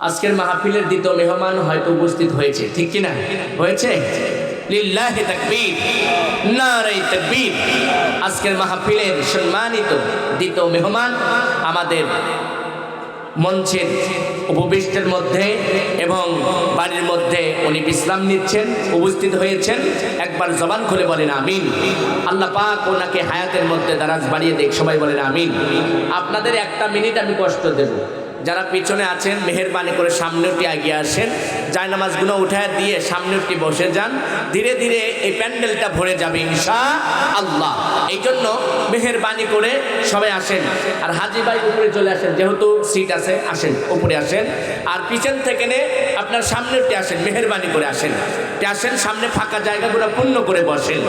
আজকের মাহফিলের দ্বিতীয় মেহমান হয়তো উপস্থিত হয়েছে। ঠিক কিনা? হয়েছে? আজকের মাহফিলের সম্মানিত দ্বিতীয় মেহমান আমাদের মঞ্চের উপবিষ্টের মধ্যে এবং বাড়ির মধ্যে উনি বিশ্রাম নিচ্ছেন, উপস্থিত হয়েছেন। একবার জবান খুলে বলেন আমিন। আল্লাহ পাক ওনাকে হায়াতের মধ্যে দারাজ বাড়িয়ে দেখ সবাই বলেন আমিন। আপনাদের একটা মিনিট আমি কষ্ট দেব। যারা পিছনে আছেন মেহরবানি করে সামনেটি এগিয়ে আসেন। জায়নামাজগুলো উঠায় দিয়ে সামনেটি বসে যান। ধীরে ধীরে এই প্যান্ডেলটা ভরে যাবে ইনশা আল্লাহ। এই জন্য মেহরবানি করে সবাই আসেন। আর হাজি ভাই উপরে চলে আসেন, যেহেতু সিট আছে, আসেন, উপরে আসেন। আর পিছন থেকে নে আপনার সামনেরটি আসেন, মেহরবানি করে আসেন। আসেন, সামনে ফাঁকা জায়গাগুলো পূর্ণ করে বসেন।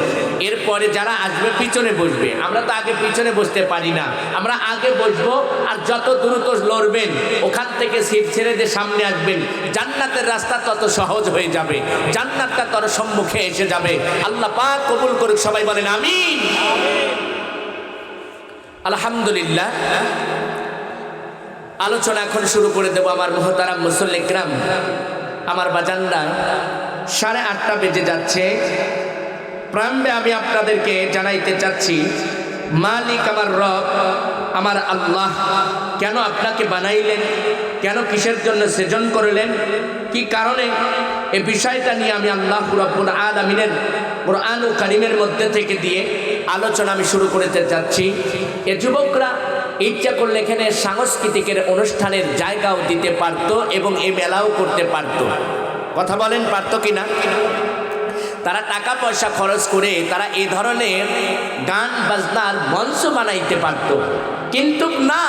এরপরে যারা আসবে, পিছনে বসবে। আমরা তো আগে পিছনে বসতে পারি না। আমরা আগে বসবো আর যত দ্রুত লড়বেন, ওখান থেকে সিট ছেড়ে দিয়ে সামনে আসবেন। জান্নাতের রাস্তা তত সহজ হয়ে যাবে, জান্নাতটা তর সম্মুখে এসে যাবে। আল্লাহ পাক কবুল করুক, সবাই বলেন আমিন। আলহামদুলিল্লাহ, আলোচনা এখন শুরু করে দেবো আমার মহতারাম মুসল্লিকরাম আমার বাজানরা সাড়ে আটটা বেজে যাচ্ছে। প্রাম্বে আমি আপনাদেরকে জানাইতে চাচ্ছি, মালিক আমার রব আমার আল্লাহ কেন আপনাকে বানাইলেন? কেন কিসের জন্য সৃজন করলেন? কি কারণে? এই বিষয়টা নিয়ে আমি আল্লাহ রব্বুল আলমিনের কোরআন ও কারিমের মধ্যে থেকে দিয়ে আলোচনা আমি শুরু করতে যাচ্ছি। এ যুবকরা ইচ্ছা করলে এখানে সাংস্কৃতিকের অনুষ্ঠানের জায়গাও দিতে পারতো এবং এই মেলাও করতে পারতো। কথা বলেন পারতো কি না তারা টাকা পয়সা খরচ করে তারা এ ধরনের গান বাজনার মঞ্চ বানাইতে পারত। কিন্তু না,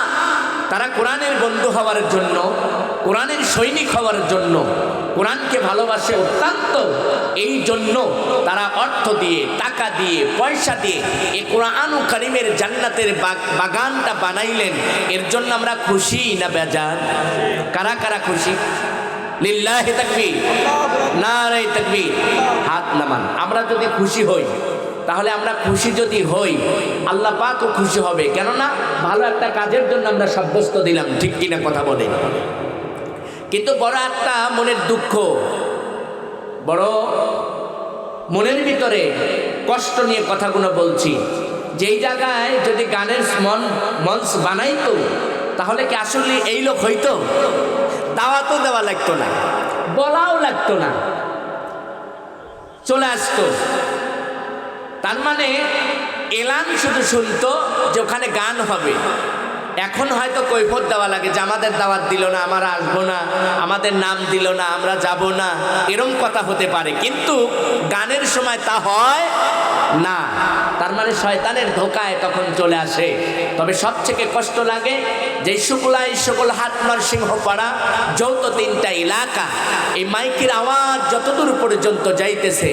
তারা কোরআনের বন্ধু হওয়ার জন্য, কোরআনের সৈনিক হওয়ার জন্য, কোরআনকে ভালোবাসে অত্যন্ত। এই জন্য তারা অর্থ দিয়ে, টাকা দিয়ে, পয়সা দিয়ে এ কোরআন করিমের জান্নাতের বাগানটা বানাইলেন। এর জন্য আমরা খুশি না বেজান কারা কারা খুশি? লিল্লাহি তাকবীর, নারাই তাকবীর, হাত নামান। আমরা যদি খুশি হই, তাহলে আমরা খুশি যদি হই, আল্লাহ পাকও খুশি হবে। কেননা ভালো একটা কাজের জন্য আমরা সাব্যস্ত দিলাম, ঠিক কিনা কথা বলে। কিন্তু বড় একটা মনের দুঃখ, বড় মনের ভিতরে কষ্ট নিয়ে কথাগুলো বলছি। যেই জায়গায় যদি গানের মন মঞ্চ বানাইতো, তাহলে কি আসলে এই লোক হইতো? দাওয়াতও দেওয়া লাগতো না, বলাও লাগতো না। চলে আসতো। তার মানে এলান শুধু শুনতো যে ওখানে গান হবে। এখন হয়তো কৈফত দেওয়া লাগে যে আমাদের দাওয়াত দিল না, আমরা আসব না, আমাদের নাম দিল না, আমরা যাব না, এরম কথা হতে পারে। কিন্তু গানের সময় তা হয় না। তার মানে শয়তানের ধোকায় তখন চলে আসে। তবে সবথেকে কষ্ট লাগে যে শুকলাই সকল হাট নরসিংহ পাড়া, যৌথ তিনটা এলাকা, এই মাইকের আওয়াজ যতদূর পর্যন্ত যাইতেছে,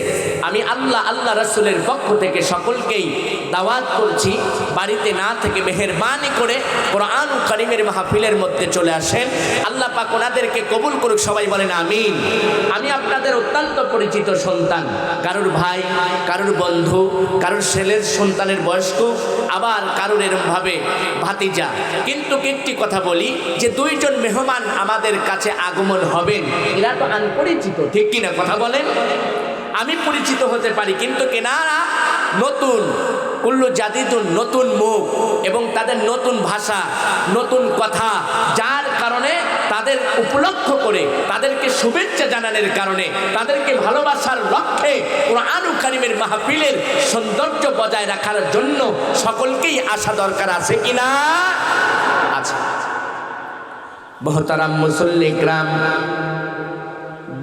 আমি আল্লাহ আল্লাহ রসুলের পক্ষ থেকে সকলকেই দাওয়াত করছি, বাড়িতে না থেকে মেহরবানি করে কোরআন করিমের মাহফিলের মধ্যে চলে আসেন। আল্লাহ পাক ওনাদেরকে কবুল করুক, সবাই বলেন আমিন। আমি আপনাদের অত্যন্ত পরিচিত সন্তান, কারোর ভাই, কারোর বন্ধু, কারোর ছেলের সন্তানের বয়স্ক, আবার কারোর এরমভাবে ভাতিজা। কিন্তু একটি কথা বলি, যে দুইজন মেহমান আমাদের কাছে আগমন হবেন, এরা তো আনপরিচিত, ঠিক কিনা কথা বলেন? আমি পরিচিত হতে পারি, কিন্তু কেনারা নতুন। কুল্লু জাতিতুন নতুন মুখ এবং তাদের নতুন ভাষা, নতুন কথা, যার কারণে তাদের উপলক্ষ করে, তাদেরকে শুভেচ্ছা জানানোর কারণে, তাদেরকে ভালোবাসার লক্ষ্যে কোরআনু কারিমের মাহফিলের সৌন্দর্য বজায় রাখার জন্য সকলকেই আসা দরকার আছে কিনা আছে। বহতারাম মুসল্লি গ্রাম,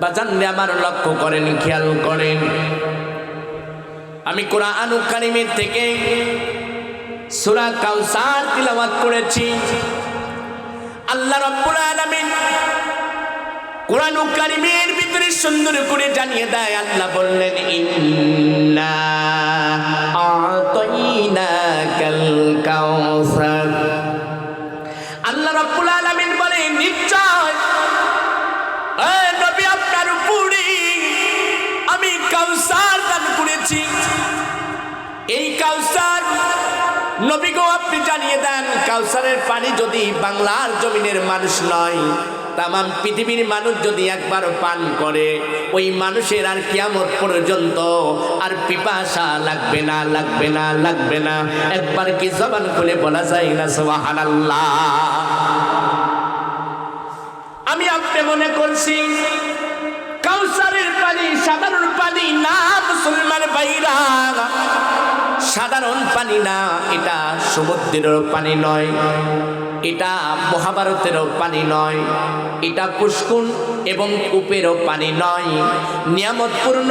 বাজানরে আমার লক্ষ্য করেন, খেয়াল করেন। আমি কোরআন কারিমের থেকে সুরা কাউসার তিলাওয়াত করেছি। আল্লাহ রাব্বুল আলামিন কোরআন কারিমের ভিতরে সুন্দর করে জানিয়ে দেয়, আল্লাহ বললেন, ইন্না আতাইনাকাল কাউসার। আল্লাহ রাব্বুল আলামিন বলে নিশ্চয়। আমি কাউসার দান করেছি। এই কাউসার নবী গো আপনি জানিয়ে দেন, কাউসারের পানি যদি বাংলার জমিনের মানুষ নয়, তামাম পৃথিবীর মানুষ যদি একবার পান করে, ওই মানুষের আর কিয়ামত পর্যন্ত আর পিপাসা লাগবে না লাগবে না লাগবে না। একবার কি জবান খুলে বলা যায় না, সুবহানাল্লাহ? আমি আপনি মনে করছি কাউসারের পানি সাধারণ পানি না মুসলমান ভাইরা। সাধারণ পানি না এটা সমুদ্রের পানি নয়। এটা মহাভারতেরও পানি নয়, এটা পুষ্কুন এবং কূপেরও পানি নয়। নিয়ামতপূর্ণ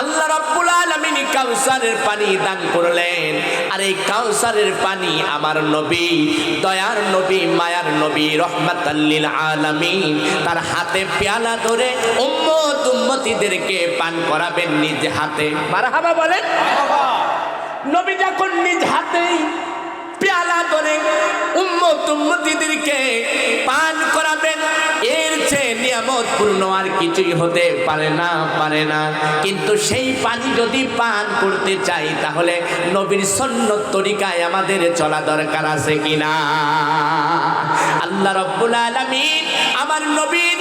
আল্লাহ রাব্বুল আলামিন কাউসারের পানি দান করলেন। আর এই কাউসারের পানি আমার নবী, দয়ার নবী, মায়ার নবী রহমাতাল্লিল আলামিন তার হাতে পেয়ালা ধরে উম্মত উম্মতিদেরকে পান করাবেন নিজ হাতে। মারহাবা বলেন। নবী যখন নিজ হাতেই উম্মতিদেরকে পান করাবেন, এর চেয়ে নিয়ামত পূর্ণ আর কিছুই হতে পারে না পারে না। কিন্তু সেই পানি যদি পান করতে চাই, তাহলে নবীর সন্ন্যত তরিকায় আমাদের চলা দরকার আছে কিনা? আল্লাহ রব্বুল আলামিন আমার নবীর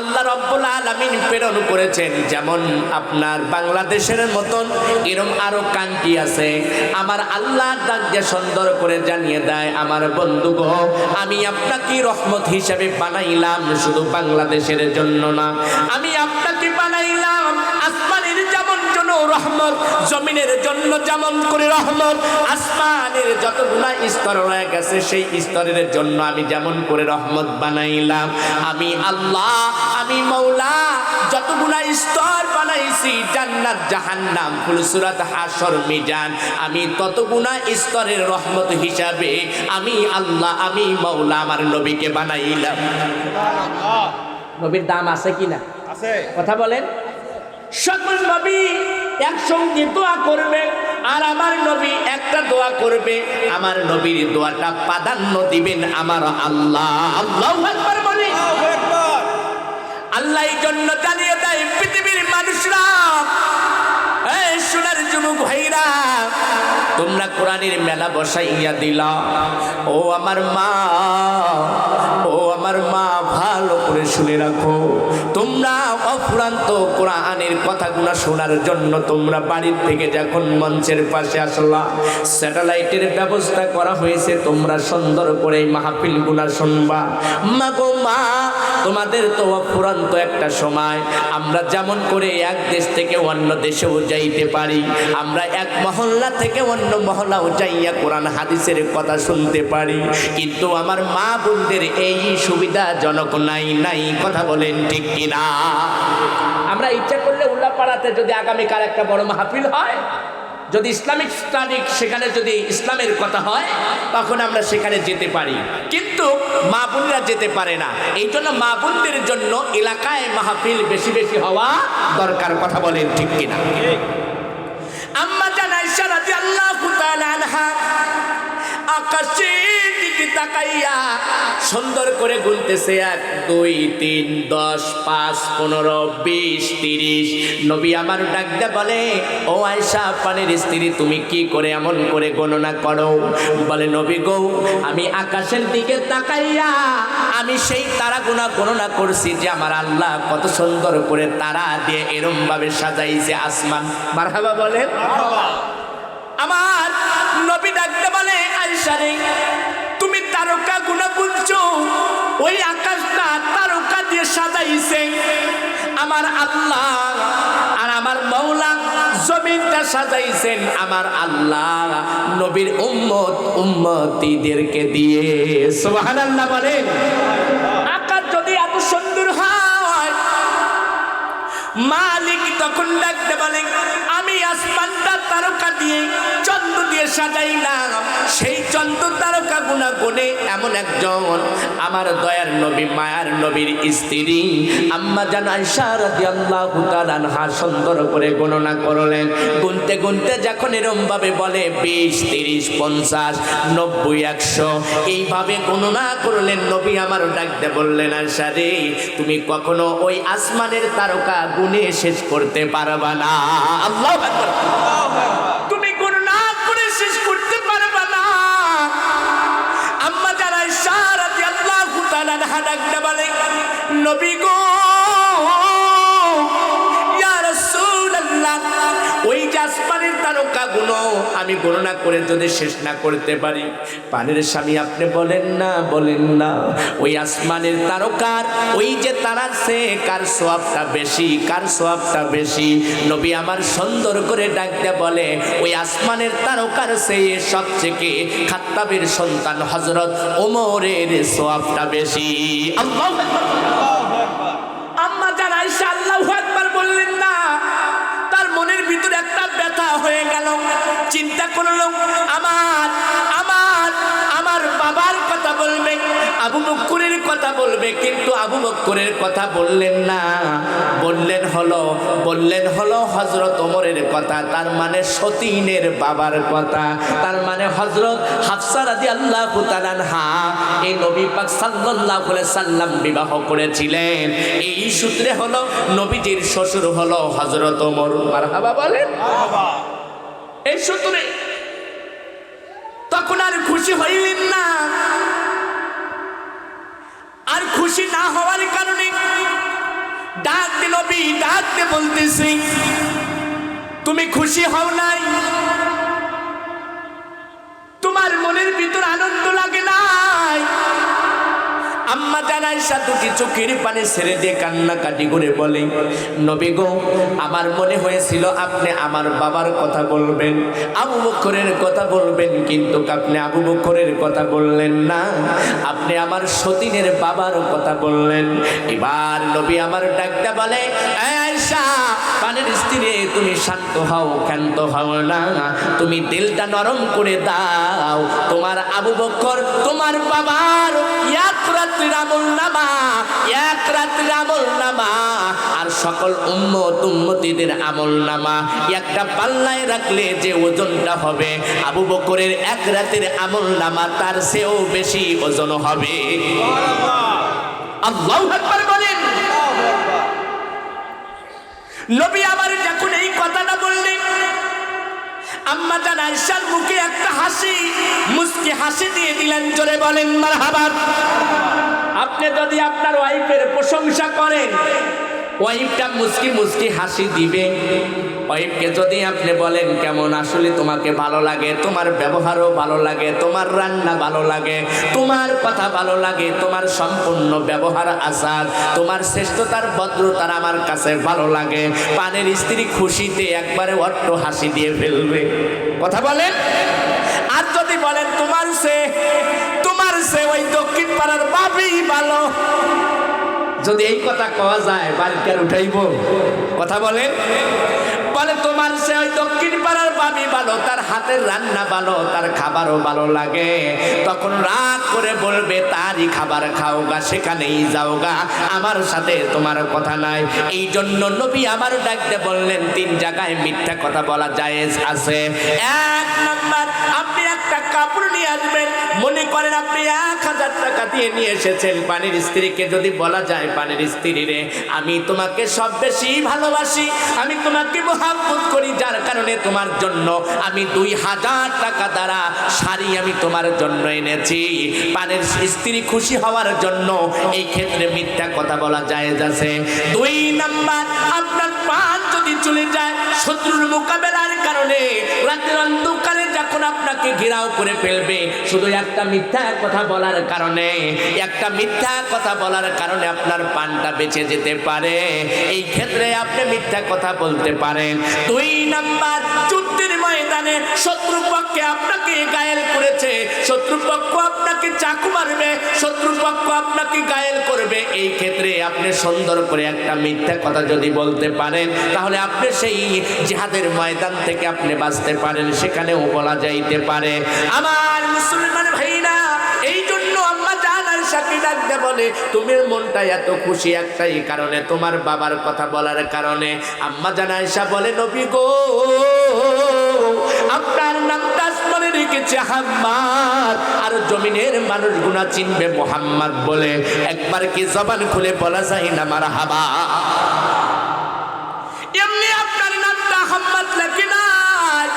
আল্লাহ রব্বুল আলামিন প্রেরণ করেছেন, যেমন আপনার বাংলাদেশের মতন এরম আরও কান্ট্রি আছে। আমার আল্লাহ ডাক সুন্দর করে জানিয়ে দেয়, আমার বন্ধু আমি আপনাকে রহমত হিসাবে বানাইলাম শুধু বাংলাদেশের জন্য না, আমি আপনাকে বানাইলাম রহমত জমিনের জন্য যেমন করে রহমত আসমানের যতগুলা স্তর রয়ে গেছে সেই স্তরের জন্য আমি যেমন করে রহমত বানাইলাম। আমি আল্লাহ আমি মৌলা যতগুলা স্তর বানাইছি জান্নাত জাহান্নাম ফুলসুরাত হাসর মিজান আমি ততগুনা স্তরের রহমত হিসাবে আমি আল্লাহ আমি মৌলা আমার নবীকে বানাইলাম। নবীর দাম আছে কিনা আছে। কথা বলেন। সকল নবী একসঙ্গে দোয়া করবে আর আমার নবী একটা দোয়া করবে। আমার নবীর দোয়াটা প্রাধান্য দিবেন আমার আল্লাহ। আল্লাহ একবার বলি। আল্লাহ এই জন্য জানিয়ে দেয় পৃথিবীর মানুষরা ভাইরা, তোমরা কোরআনের মেলা বসাইয়া দিলা। ও আমার মা, ও আমার মা, ভালো করে শুনে রাখো। তোমরা অফুরান্ত কোরআনের কথাগুলো শোনার জন্য তোমরা বাড়ির থেকে যখন মঞ্চের পাশে আসলা, স্যাটেলাইটের ব্যবস্থা করা হয়েছে, তোমরা সুন্দর করে এই মাহফিলগুলা শুনবা। মা গো মা, তোমাদের তো অফুরান্ত একটা সময়। আমরা যেমন করে এক দেশ থেকে অন্য দেশেও যাইতে পারি। আমরা এক মহল্লা থেকে অন্য মহল্লাও যাইয়া কোরআন হাদিসের কথা শুনতে পারি। কিন্তু আমার মা বোনদের এই সুবিধাজনক নাই নাই কথা বলেন ঠিক কিনা? আমরা ইচ্ছা করলে উল্লাপাড়াতে যদি আগামীকাল একটা বড় মাহফিল হয় যদি ইসলামিক স্টাডি সেখানে যদি ইসলামের কথা হয়, তখন আমরা সেখানে যেতে পারি। কিন্তু মা বোনরা যেতে পারে না। এই জন্য মা বোনদের জন্য এলাকায় মাহফিল বেশি বেশি হওয়া দরকার, কথা বলেন ঠিক কিনা? আম্মা জানাই সারা আল্লাহ আকাশের দিকে তাকাইয়া সুন্দর করে গুনতেছে এক দুই তিন দশ পাঁচ পনেরো বিশ তিরিশ। নবী আমার ডাকতে বলে ও আয়সা পানির স্ত্রী তুমি কি করে এমন করে গণনা করো? বলে নবী গো আমি আকাশের দিকে তাকাইয়া আমি সেই তারা গুণা গণনা করছি যে আমার আল্লাহ কত সুন্দর করে তারা দিয়ে এরম ভাবে সাজাইছে আসমান। মারহাবা বলেন। আমার নবী ডাকতে বলে আইসারে তুমি তারকা গুণা বুঝছ ওই আকাশটা তারকা দিয়ে সাজাইছে। আমার আল্লাহ আর আমার মৌলা জমিনটা সাজাইছেন আমার আল্লাহ। নবীর উম্মত উম্মতিদেরকে দিয়ে। সুবহানাল্লাহ বলেন। আকাশ যদি এত সুন্দর হয়, মালিক তখন ডাকতে বলেন আসমানটা তারকা দিয়ে দিয়ে সাজাইলাম সেই তারকা গুণা গুণে এমন একজন আমার দয়ার নবী, মায়ার নবীর স্ত্রী। আম্মা সুন্দর করে গণনা করলেন। গুনতে গুনতে যখন ভাবে বলে, বিশ, তিরিশ, পঞ্চাশ, নব্বই, একশো। এইভাবে গণনা করলেন নবী আমার ডাকতে বললেন আয়সা রে, তুমি কখনো ওই আসমানের তারকা গুনে শেষ করতে পারবা না। আল্লাহ তাআলা ডাকতে বলে নবী গো ইয়া রাসূলুল্লাহ ওই যে তারকা গুলো আমি গণনা করে যদি শেষ না করতে পারি। পানির স্বামী আপনি বলেন না বলেন না। ওই আসমানের তারকার, ওই যে তারার সে, কার সোয়াবটা বেশি, কার সোয়াবটা বেশি? নবী আমার সুন্দর করে ডাকতে বলে, ওই আসমানের তারকার সে সবচেয়ে খাত্তাবের সন্তান হজরত ওমরের সোয়াবটা বেশি। আল্লাহু হয়ে গেল। চিন্তা করল আমার বাবার কথা বলবে আবু বক্করের কথা বলবে কিন্তু আবু বক্করের কথা বললেন না। বললেন হলো বললেন হলো হজরত ওমরের কথা তার মানে সতীনের বাবার কথা। তার মানে হজরত হাফসা রাজি আল্লাহ হা এই নবী পাক সাল্লাল্লাহু আলাইহি সাল্লাম বিবাহ করেছিলেন। এই সূত্রে হলো নবীজির শ্বশুর হলো হজরত ওমর। মারহাবা বলেন। এই সূত্রে তখন আর খুশি হইলেন না। আর খুশি না হওয়ার কারণে ডাক দে নবী ডাক বলতেছি, তুমি খুশি হও নাই। তোমার মনের ভিতর আনন্দ লাগে নাই আম্মা জানাইসা দুটি চোখের পানি ছেড়ে দিয়ে কান্নাকাটি করে বলে, নবী গো, আমার মনে হয়েছিল আপনি আমার বাবার কথা বলবেন, আবু বকরের কথা বলবেন, কিন্তু আপনি আবু বকরের কথা বললেন না। আপনি আমার সতীনের বাবার কথা বললেন। এবার নবী আমার ডাকটা বলে, "এই আয়েশা, পানের স্ত্রী তুমি শান্ত হও, ক্ষান্ত হও না। তুমি দিলটা নরম করে দাও। তোমার আবু বকর, তোমার বাবার এক রাত্রির আমল নামা এক সকল উম্মত উম্মতিদের আমল নামা একটা পাল্লায় রাখলে যে ওজনটা হবে, আবু বকরের এক রাতের আমল নামা তার চেয়েও বেশি ওজন হবে। আল্লাহু নবী আমার যখন এই কথাটা বললেন আম্মা জান আয়েশার মুখে একটা হাসি, মুস্কি হাসি দিয়ে দিলেন, জোরে বলেন, মারহাবা। আপনি যদি আপনার ওয়াইফের প্রশংসা করেন ওয়াইফটা মুস্কি মুসকি হাসি দিবে। ওয়াইফকে যদি আপনি বলেন, কেমন? আসলে তোমাকে ভালো লাগে। তোমার ব্যবহারও ভালো লাগে। তোমার রান্না ভালো লাগে। তোমার কথা ভালো লাগে। তোমার সম্পূর্ণ ব্যবহার আচার। তোমার শ্রেষ্ঠতার ভদ্রতার আমার কাছে ভালো লাগে। পানের স্ত্রী খুশিতে একবারে অট্ট হাসি দিয়ে ফেলবে। কথা বলেন? আর যদি বলেন, তোমার সে তোমার সে ওই দক্ষিণ পাড়ার বাবি ভালো। যদি এই কথা কওয়া যায় বাড়িতে আর উঠাইব। কথা বলেন বলে, তোমার সে ওই দক্ষিণ পাড়ার বাবি ভালো, তার হাতের রান্না ভালো, তার খাবারও ভালো লাগে। তখন রাগ করে বলবে, তারই খাবার খাও গা সেখানেই যাও গা আমার সাথে তোমার কথা নাই। এই জন্য নবী আমার ডাকতে বললেন, তিন জায়গায় মিথ্যা কথা বলা জায়েজ আছে। এক নাম্বার, আপনি একটা কাপড় নিয়ে আসবেন। মনে করেন আপনি এক হাজার টাকা দিয়ে নিয়ে এসেছেন। পানির স্ত্রীকে যদি বলা যায় পানির স্ত্রী রে, আমি তোমাকে সব বেশি ভালোবাসি। আমি তোমাকে মহাব্বত করি, যার কারণে তোমার জন্য আমি দুই হাজার টাকা দ্বারা শাড়ি আমি তোমার জন্য এনেছি। পানির স্ত্রী খুশি হওয়ার জন্য এই ক্ষেত্রে মিথ্যা কথা বলা যায় আছে দুই নাম্বার, আপনার পান যদি চলে যায় শত্রুর মোকাবেলার কারণে রাতের অন্ধকারে যখন আপনাকে ঘেরাও করে ফেলবে, শুধু একটা মিথ্যা কথা বলার কারণে, একটা মিথ্যা কথা বলার কারণে আপনার পানটা বেঁচে যেতে পারে। এই ক্ষেত্রে আপনি মিথ্যা কথা বলতে পারেন। দুই নাম্বার, যুদ্ধের ময়দানে শত্রুপক্ষে আপনাকে গায়েল করেছে, শত্রুপক্ষ আপনাকে চাকু মারবে, শত্রুপক্ষ আপনাকে গায়েল করবে। এই ক্ষেত্রে আপনি সুন্দর করে একটা মিথ্যা কথা যদি বলতে পারেন, তাহলে আপনি সেই জিহাদের ময়দান থেকে আপনি বাঁচতে পারেন, সেখানেও বলা যাইতে পারে। আমার মুসলমান ভাইরা এই জন্য আম্মা জান আয়েশাকে ডাকতে বলে, তুমি মনটা এত খুশি একটাই কারণে, তোমার বাবার কথা বলার কারণে। আম্মা জান আয়েশা বলে, নবী গো, আপনার নামটা মনে রেখেছে হাম্মাদ আর জমিনের মানুষ গুণা চিনবে মোহাম্মদ বলে। একবার কি জবান খুলে বলা যায় না মার হাবা এমনি আপনার নামটা হাম্মাদ লেখে নাই।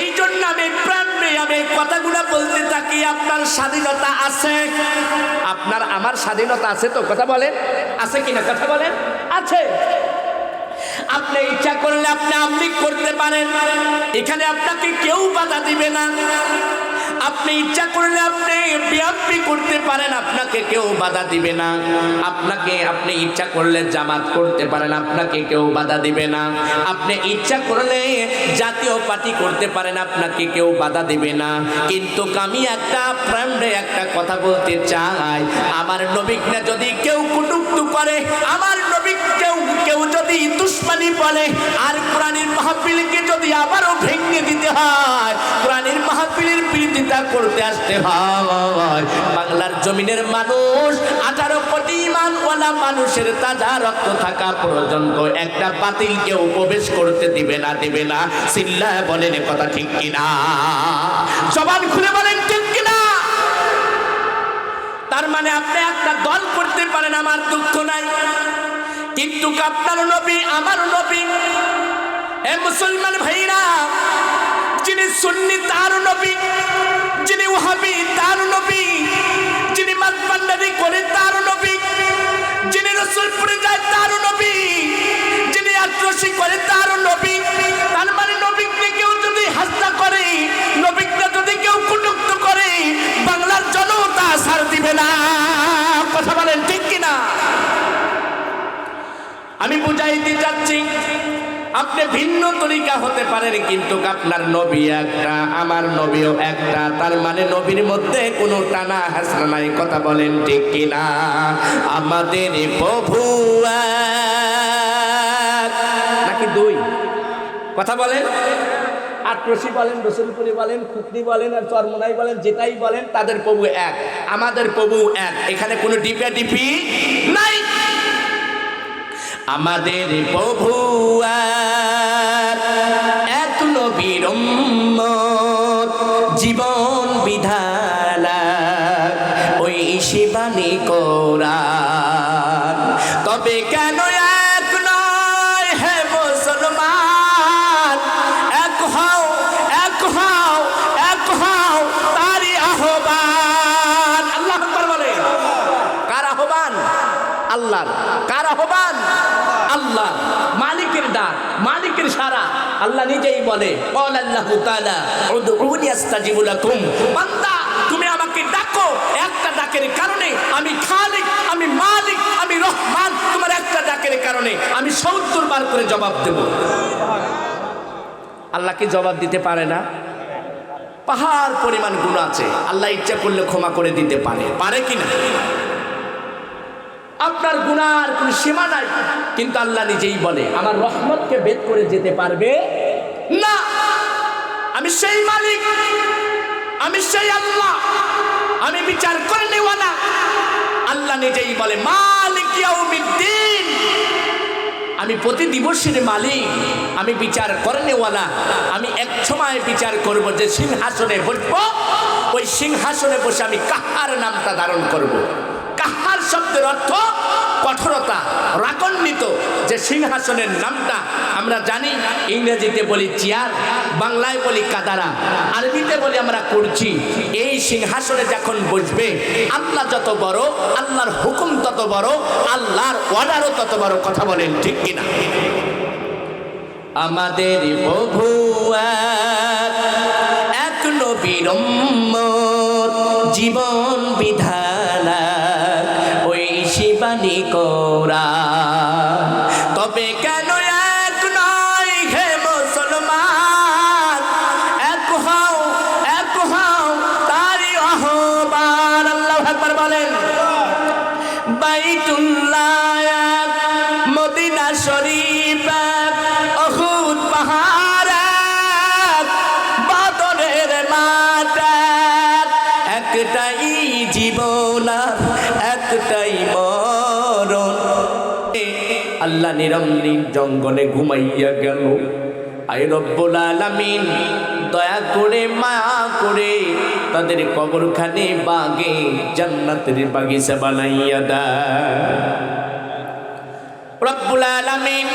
এই জন্য আমি প্রাণে আমি কথাগুলো বলতে থাকি, আপনার স্বাধীনতা আছে? আপনার আমার স্বাধীনতা আছে তো, কথা বলেন? আছে কিনা কথা বলেন? আছে। আপনি ইচ্ছা করলে আপনি আপনি করতে পারেন। এখানে আপনাকে কেউ বাধা দিবে না। আপনি ইচ্ছা করলে আপনি বিয়াপ্পি করতে পারেন, আপনাকে কেউ বাধা দিবে না। আপনাকে আপনি ইচ্ছা করলে জামাত করতে পারেন, আপনাকে কেউ বাধা দিবে না। আপনি ইচ্ছা করলে জাতীয় পার্টি করতে পারেন, আপনাকে কেউ বাধা দিবে না। কিন্তু আমি একটা প্রাণে একটা কথা বলতে চাই, আমার নবীকরা যদি কেউ কুটুক্তু করে, আমার নবী কেউ কেউ যদি দুশ্মনী বলে, আর কোরআনের মাহফিলকে যদি আবারও ভেঙে দিতে হয়, কোরআনের মাহফিলের বিরোধিতা করতে আসতে হয়। বাংলার জমিনের মানুষ, আঠারো কোটি ইমানওয়ালা মানুষের তাজা রক্ত থাকা পর্যন্ত একটা বাতিল কেউ প্রবেশ করতে দিবে না দিবে না। সিল্লা বলেন কথা ঠিক কিনা? জবান খুলে বলেন ঠিক কিনা? তার মানে আপনি একটা দল করতে পারেন, আমার দুঃখ নাই। কিন্তু আপনার নবী, আমার নবী, এ মুসলমান ভাইরা, যিনি সুন্নি, তার নবী যিনি ওহাবি, তার নবী। যিনি মাতপান্ডারি করে, তার নবী। যিনি রসুলপুরে যায়, তার নবী। যিনি আত্মসী করে, তার নবী। তার মানে নবীকে কেউ যদি হাস্তা করে, নবীকে যদি কেউ কুটুক্ত করে, বাংলার জনতা সার দিবে না। কথা বলেন ঠিক কিনা? আমি বুঝাইতে চাচ্ছি আপনি ভিন্ন তরিকা হতে পারেন কিন্তু আপনার নবী একটা আমার নবীও একটা তার মানে নবীর মধ্যে কোনো টানা হাসনা নাই কথা বলেন ঠিক কিনা? আমাদের প্রভু। নাকি দুই? কথা বলেন। আটরসি বলেন রসুলপুরি বলেন খুকনি বলেন আর চরমনাই বলেন যেটাই বলেন তাদের প্রভু এক। আমাদের প্রভু এক। এখানে কোনো ডিপে ডিপি নাই। আমাদের প্রভু এক নবীর জীবন বিধান ওই শিবানী কোরআন। তবে কেন এক নয় হে মুসলমান? এক হও এক হও এক হও তারি আহ্বান। আল্লাহ বলে কার আহ্বান? আল্লাহর কার আহ্বান আল্লাহ মালিকের ডাক মালিকের সারা আল্লাহ নিজেই বলে তুমি আমাকে ডাকো, একটা ডাকের কারণে আমি খালিক, আমি মালিক, আমি রহমান, তোমার একটা ডাকের কারণে আমি সত্তর বার করে জবাব দেব। আল্লাহ কি জবাব দিতে পারে না? পাহাড় পরিমাণ গুণ আছে, আল্লাহ ইচ্ছা করলে ক্ষমা করে দিতে পারে। পারে কি না? আপনার গুনার কোনো সীমা নাই। কিন্তু আল্লাহ নিজেই বলে, আমার রহমতকে বেদ করে যেতে পারবে না। আমি সেই মালিক, আমি সেই আল্লাহ, আমি বিচার করে নেওয়ালা আল্লাহ নিজেই বলে, মালিক ইয়াউমিদ্দিন। আমি প্রতি দিবসের মালিক, আমি বিচার করে নেওয়ালা আমি এক সময় বিচার করব, যে সিংহাসনে বসবো, ওই সিংহাসনে বসে আমি কাহার নামটা ধারণ করব। শব্দের অর্থ কঠোরতা রাগান্বিত। যে সিংহাসনের নামটা আমরা জানি ইংরেজিতে বলি চেয়ার বাংলায় বলি কাদারা আরবিতে বলি আমরা করছি এই সিংহাসনে যখন বসবে আল্লাহ যত বড় আল্লাহর হুকুম তত বড় আল্লাহর অর্ডারও তত বড় কথা বলেন ঠিক কিনা? আমাদের প্রভু এক, এক নবী নবীরম্ম জীবন কোরা। তবে কেন এক নয় হে মুসলমান? এক হও এক হও তারি আহ্বান আল্লাহ একবার বলেন, বাইতুল্লাহ মদিনা শরীফ একটাই জীবন একটাই মরণ আল্লাহ নিরমলিন জঙ্গলে ঘুমাইয়া গেল। আই রব্বুল আলামিন, দয়া করে মায়া করে তাদের কবরখানে বাগে জান্নাতের বাগিচা বানাইয়া দেয় রব্বুল আলামিন,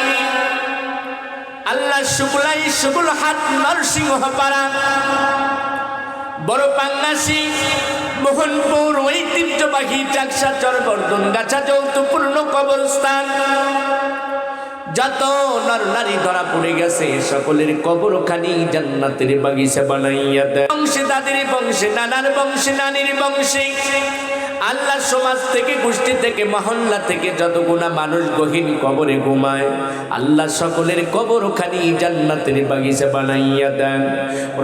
আল্লাহ শুকুলাই শুকুল হাত নরসিংহ পাড়া বড় পাঙ্গাসি মোহনপুর ঐতিহ্যবাহী চাকসাচর গাছা যৌতুপূর্ণ কবরস্থান। যত নর নারী ধরা পড়ে গেছে, সকলের কবর খানি জান্নাতের বাগিচা বানাইয়া দেয়। বংশে দাদির বংশে, নানার বংশে, নানির বংশে। আল্লাহ সমাজ থেকে, গোষ্ঠী থেকে, মহল্লা থেকে যতগুনা মানুষ গহীন কবরে ঘুমায়, আল্লাহ সকলের কবর খানি জান্নাতের বাগিচা বানাইয়া দেন।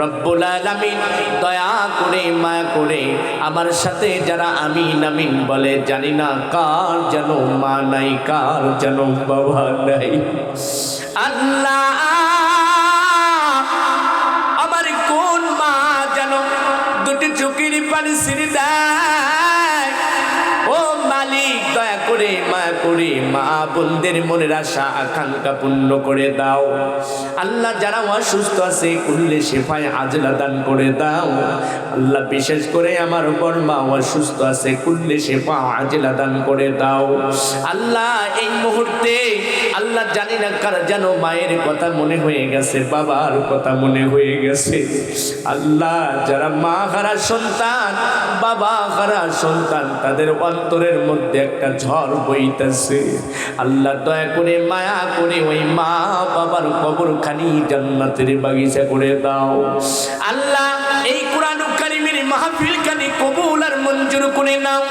রব্বুল আলামিন দয়া করে, মায়া করে আমার সাথে যারা আমিন আমিন বলে, জানি না কার যেন মা নাই, কার যেন বাবা নাই। আল্লাহ, আমার কোন মা যেন দুটি চোখের পানি ছিঁড়ে দেয়? করে মা বোনদের মনের আশা, আকাঙ্ক্ষা পূর্ণ করে দাও। আল্লাহ যারা অসুস্থ আছে, কুল্লে শেফায় আজলা দান করে দাও। আল্লাহ বিশেষ করে আমার বর্মা অসুস্থ আছে, কুল্লে শেফা আজলা দান করে দাও। আল্লাহ, এই মুহূর্তে আল্লাহ জানি না কার যেন মায়ের কথা মনে হয়ে গেছে, বাবার কথা মনে হয়ে গেছে। আল্লাহ, যারা মা হারা সন্তান, বাবা হারা সন্তান, তাদের অন্তরের মধ্যে একটা ঝড় বইতেছে। আল্লাহ দয়া করে মায়া করে ওই মা বাবার কবর খানি জান্নাতের বাগিচা করে দাও। আল্লাহ, এই কোরআন কারিমের মাহফিল খানি কবুল আর মঞ্জুর করে নাও।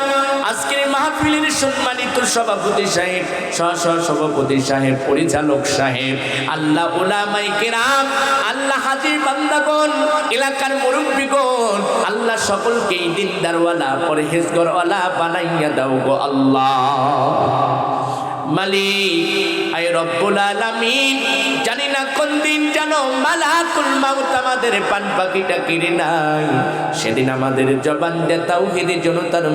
আজকের মাহফিলের সম্মানিত সভাপতি সাহেব সহ সহ সভাপতি সাহেব, পরিচালক সাহেব, আল্লাহ ওলামাই কেরাম, আল্লাহ হাজির বান্দাগণ, এলাকার মুরব্বীগণ আল্লাহ সকলকেই দিনদারওয়ালা পরহেজগরওয়ালা বানাইয়া দাও গো আল্লাহ। মালিক জানি না কোন দিন জানো মালাকুল মাউত আমাদের পান পাখিটা কিনে নাই। সেদিন আমাদের জবান জনতার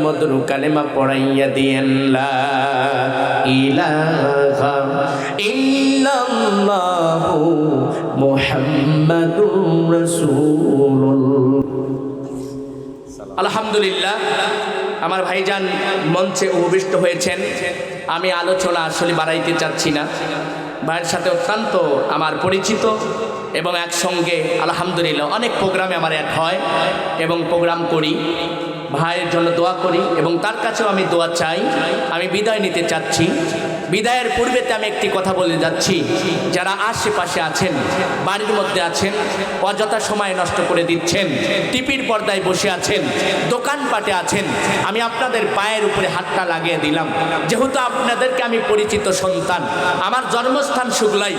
কালেমা পড়াইয়া দিয়েন, লা ইলাহা ইল্লাল্লাহু রাসূলুল্লাহ। আলহামদুলিল্লাহ, আমার ভাইজান মঞ্চে উপবিষ্ট হয়েছেন। আমি আলোচনা আসলে বাড়াইতে চাচ্ছি না। ভাইয়ের সাথে অত্যন্ত আমার পরিচিত এবং একসঙ্গে আলহামদুলিল্লাহ অনেক প্রোগ্রামে আমার অ্যাড হয় এবং প্রোগ্রাম করি। ভাইয়ের জন্য দোয়া করি এবং তার কাছেও আমি দোয়া চাই। আমি বিদায় নিতে চাচ্ছি। বিদায়ের পূর্বেতে আমি একটি কথা বলে যাচ্ছি। যারা আশেপাশে আছেন, বাড়ির মধ্যে আছেন, অযথা সময় নষ্ট করে দিচ্ছেন, টিপির পর্দায় বসে আছেন, দোকানপাটে আছেন, আমি আপনাদের পায়ের উপরে হাতটা লাগিয়ে দিলাম। যেহেতু আপনাদেরকে আমি পরিচিত সন্তান, আমার জন্মস্থান শুক্লাই,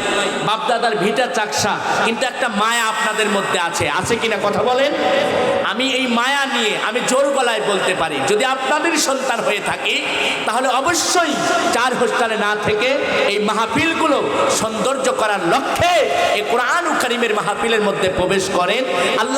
বাপদাদার ভিটা চাকসা, কিন্তু একটা মায়া আপনাদের মধ্যে আছে। আছে কিনা কথা বলেন? আমি এই মায়া নিয়ে আমি জোর গলায় বলতে পারি, যদি আপনাদের সন্তান হয়ে থাকি, তাহলে অবশ্যই চার হোস্টেলে না থেকে এই মাহফিলগুলো সৌন্দর্য করার লক্ষ্যে এই কোরআন করিমের মাহফিলের মধ্যে প্রবেশ করেন। আল্লাহ